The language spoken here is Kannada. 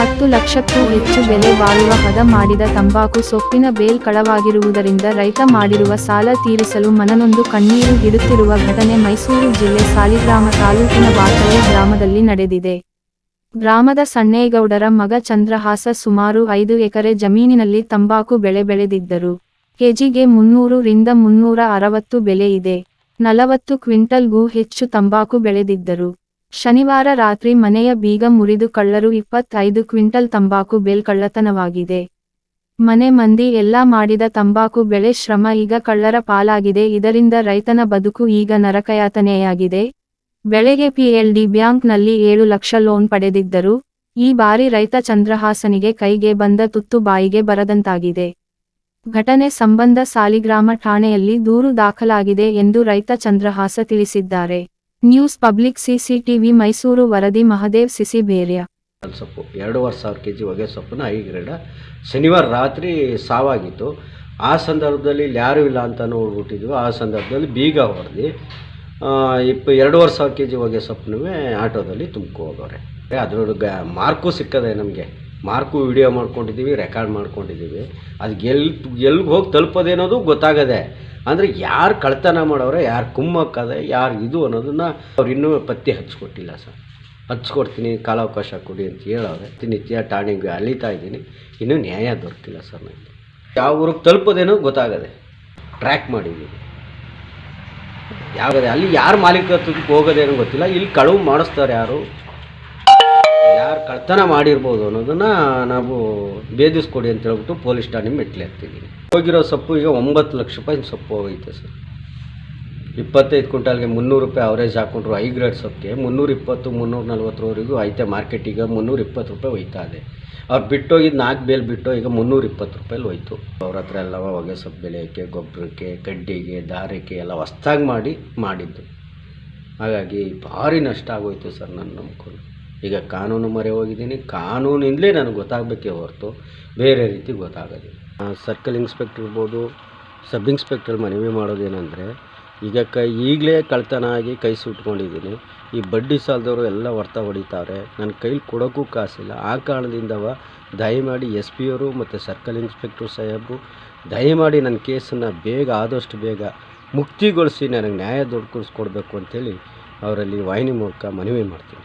ಹತ್ತು ಲಕ್ಷಕ್ಕೂ ಹೆಚ್ಚು ಬೆಲೆ ಬಾಳುವ ಹದ ಮಾಡಿದ ತಂಬಾಕು ಸೊಪ್ಪಿನ ಬೇಲ್ ಕಳವಾಗಿರುವುದರಿಂದ ರೈತ ಮಾಡಿರುವ ಸಾಲ ತೀರಿಸಲು ಮನನೊಂದು ಕಣ್ಣೀರು ಬಿಡುತ್ತಿರುವ ಘಟನೆ ಮೈಸೂರು ಜಿಲ್ಲೆ ಸಾಲಿಗ್ರಾಮ ತಾಲೂಕಿನ ಬಾತರೆ ಗ್ರಾಮದಲ್ಲಿ ನಡೆದಿದೆ. ಗ್ರಾಮದ ಸಣ್ಣೇಗೌಡರ ಮಗ ಚಂದ್ರಹಾಸ ಸುಮಾರು ಐದು ಎಕರೆ ಜಮೀನಿನಲ್ಲಿ ತಂಬಾಕು ಬೆಳೆ ಬೆಳೆದಿದ್ದರು. ಕೆಜಿಗೆ ಮುನ್ನೂರು ರಿಂದ ಮುನ್ನೂರ ಅರವತ್ತು ಬೆಲೆ ಇದೆ. ನಲವತ್ತು ಕ್ವಿಂಟಲ್ಗೂ ಹೆಚ್ಚು ತಂಬಾಕು ಬೆಳೆದಿದ್ದರು. ಶನಿವಾರ ರಾತ್ರಿ ಮನೆಯ ಬೀಗ ಮುರಿದು ಕಳ್ಳರು ಇಪ್ಪತ್ತೈದು ಕ್ವಿಂಟಲ್ ತಂಬಾಕು ಬೇಲ್ ಕಳ್ಳತನವಾಗಿದೆ. ಮನೆ ಮಂದಿ ಎಲ್ಲಾ ಮಾಡಿದ ತಂಬಾಕು ಬೆಳೆ ಶ್ರಮ ಈಗ ಕಳ್ಳರ ಪಾಲಾಗಿದೆ. ಇದರಿಂದ ರೈತನ ಬದುಕು ಈಗ ನರಕಯಾತನೆಯಾಗಿದೆ. ಬೆಳೆಗೆ ಪಿಎಲ್ಡಿ ಬ್ಯಾಂಕ್ನಲ್ಲಿ ಏಳು ಲಕ್ಷ ಲೋನ್ ಪಡೆದಿದ್ದರು, ಈ ಬಾರಿ ರೈತ ಚಂದ್ರಹಾಸನಿಗೆ ಕೈಗೆ ಬಂದ ತುತ್ತು ಬಾಯಿಗೆ ಬರದಂತಾಗಿದೆ. ಘಟನೆ ಸಂಬಂಧ ಸಾಲಿಗ್ರಾಮ ಠಾಣೆಯಲ್ಲಿ ದೂರು ದಾಖಲಾಗಿದೆ ಎಂದು ರೈತ ಚಂದ್ರಹಾಸ ತಿಳಿಸಿದ್ದಾರೆ. ನ್ಯೂಸ್ ಪಬ್ಲಿಕ್ ಸಿಸಿಟಿವಿ ಮೈಸೂರು ವರದಿ ಮಹದೇವ್ ಸಿಸಿ ಬೇರಿಯ. ಸೊಪ್ಪು ಎರಡೂವರೆ ಸಾವಿರ ಕೆ ಜಿ ಹೊಗೆ ಸೊಪ್ಪನ್ನ ಗ್ರೇಡ ಶನಿವಾರ ರಾತ್ರಿ ಸಾವಾಗಿತ್ತು. ಆ ಸಂದರ್ಭದಲ್ಲಿ ಇಲ್ಲಿ ಯಾರೂ ಇಲ್ಲ ಅಂತ ನೋಡ್ಬಿಟ್ಟಿದ್ವಿ. ಆ ಸಂದರ್ಭದಲ್ಲಿ ಬೀಗ ಹೊಡೆದು ಇಪ್ಪ ಎರಡೂವರೆ ಸಾವಿರ ಕೆ ಜಿ ಹೊಗೆ ಆಟೋದಲ್ಲಿ ತುಂಬ್ಕೊ ಹೋಗವ್ರೆ. ಗ, ಮಾರ್ಕು ಸಿಕ್ಕದೆ ನಮಗೆ. ಮಾರ್ಕು ವಿಡಿಯೋ ಮಾಡ್ಕೊಂಡಿದ್ದೀವಿ, ರೆಕಾರ್ಡ್ ಮಾಡ್ಕೊಂಡಿದ್ದೀವಿ. ಅದು ಎಲ್ಲಿ ಎಲ್ಲಿಗೆ ಹೋಗಿ ತಲುಪೋದೇನೋದು ಗೊತ್ತಾಗದೆ. ಅಂದರೆ ಯಾರು ಕಳ್ತನ ಮಾಡೋರೆ, ಯಾರು ಕುಮ್ಮಕ್ಕದೆ ಯಾರು ಇದು ಅನ್ನೋದನ್ನು ಅವ್ರು ಇನ್ನೂ ಪತ್ತೆ ಹಚ್ಕೊಟ್ಟಿಲ್ಲ ಸರ್. ಹಚ್ಕೊಡ್ತೀನಿ ಕಾಲಾವಕಾಶ ಕೊಡಿ ಅಂತ ಹೇಳೋರೆ ಪ್ರತಿನಿತ್ಯ ಠಾಣೆಗೆ ಅಲಿತಾ ಇದ್ದೀನಿ. ಇನ್ನೂ ನ್ಯಾಯ ದೊರಕಿಲ್ಲ ಸರ್ ನನಗೆ ಯಾವ ಊರಿಗೆ ತಲುಪೋದೇನೋ ಗೊತ್ತಾಗದೆ. ಟ್ರ್ಯಾಕ್ ಮಾಡಿದ್ದೀನಿ. ಯಾವ್ದು ಅಲ್ಲಿ ಯಾರು ಮಾಲೀಕತ್ವಕ್ಕೆ ಹೋಗೋದೇನೋ ಗೊತ್ತಿಲ್ಲ. ಇಲ್ಲಿ ಕಳುವು ಮಾಡಿಸ್ತಾರೆ ಯಾರು. ಯಾರು ಕಳ್ತನ ಮಾಡಿರ್ಬೋದು ಅನ್ನೋದನ್ನು ನಾವು ಭೇದಿಸ್ಕೊಡಿ ಅಂತ ಹೇಳ್ಬಿಟ್ಟು ಪೊಲೀಸ್ ಠಾಣೆ ಮೆಟ್ಲೆ ಹಾಕ್ತಿದ್ದೀವಿ ಹೋಗಿರೋ ಸೊಪ್ಪು ಈಗ ಒಂಬತ್ತು ಲಕ್ಷ ರೂಪಾಯಿ ಸೊಪ್ಪು ಹೋಗೈತೆ ಸರ್. ಇಪ್ಪತ್ತೈದು ಕ್ವಿಂಟಾಲ್ಗೆ ಮುನ್ನೂರು ರೂಪಾಯಿ ಅವರೇಜ್ ಹಾಕೊಂಡ್ರು ಐ ಗ್ರೇಡ್ ಸೊಪ್ಪಿಗೆ. ಮುನ್ನೂರ ಇಪ್ಪತ್ತು, ಮುನ್ನೂರ ನಲ್ವತ್ತರವರೆಗೂ ಐತೆ ಮಾರ್ಕೆಟಿಗೆ ಮುನ್ನೂರ ಇಪ್ಪತ್ತು ರೂಪಾಯಿ ಹೋಯ್ತಾ ಇದೆ. ಅವ್ರು ಬಿಟ್ಟೋಗಿದ್ದು ನಾಲ್ಕು ಬೇಲ್ ಬಿಟ್ಟು ಈಗ ಮುನ್ನೂರ ಇಪ್ಪತ್ತು ರೂಪಾಯಲ್ಲಿ ಹೋಯ್ತು. ಅವ್ರ ಹತ್ರ ಎಲ್ಲ ಹೊಗೆ ಸೊಪ್ಪು ಬೆಳೆಯೋಕ್ಕೆ, ಗೊಬ್ಬರಕ್ಕೆ, ಕಡ್ಡಿಗೆ, ದಾರಕ್ಕೆ ಎಲ್ಲ ಹೊಸ್ದಾಗಿ ಮಾಡಿ ಮಾಡಿದ್ದು. ಹಾಗಾಗಿ ಭಾರಿ ನಷ್ಟ ಆಗೋಯ್ತು ಸರ್ ನನ್ನ ನಂಬ್ಕೊಂಡು. ಈಗ ಕಾನೂನು ಮೊರೆ ಹೋಗಿದ್ದೀನಿ. ಕಾನೂನಿಂದಲೇ ನನಗೆ ಗೊತ್ತಾಗಬೇಕೇ ಹೊರತು ಬೇರೆ ರೀತಿ ಗೊತ್ತಾಗೋದಿಲ್ಲ. ಸರ್ಕಲ್ ಇನ್ಸ್ಪೆಕ್ಟರ್ ಇರ್ಬೋದು ಸಬ್ ಇನ್ಸ್ಪೆಕ್ಟರ್ ಮನವಿ ಮಾಡೋದೇನೆಂದರೆ ಈಗ ಕೈ, ಈಗಲೇ ಕಳ್ತನ ಆಗಿ ಕೈ ಸುಟ್ಕೊಂಡಿದ್ದೀನಿ. ಈ ಬಡ್ಡಿ ಸಾಲದವರು ಎಲ್ಲ ಹೊರ್ತ ಹೊಡಿತಾರೆ. ನನ್ನ ಕೈಲಿ ಕೊಡೋಕ್ಕೂ ಕಾಸಿಲ್ಲ. ಆ ಕಾರಣದಿಂದವ ದಯಮಾಡಿ ಎಸ್ ಪಿ ಅವರು ಮತ್ತು ಸರ್ಕಲ್ ಇನ್ಸ್ಪೆಕ್ಟ್ರ್ ಸಾಹೇಬರು, ದಯಮಾಡಿ ನನ್ನ ಕೇಸನ್ನು ಬೇಗ, ಆದಷ್ಟು ಬೇಗ ಮುಕ್ತಿಗೊಳಿಸಿ ನನಗೆ ನ್ಯಾಯ ದೊಡ್ಕೊಳಿಸ್ಕೊಡ್ಬೇಕು ಅಂಥೇಳಿ ಅವರಲ್ಲಿ ವಾಹಿನಿ ಮೂಲಕ ಮನವಿ ಮಾಡ್ತೀನಿ.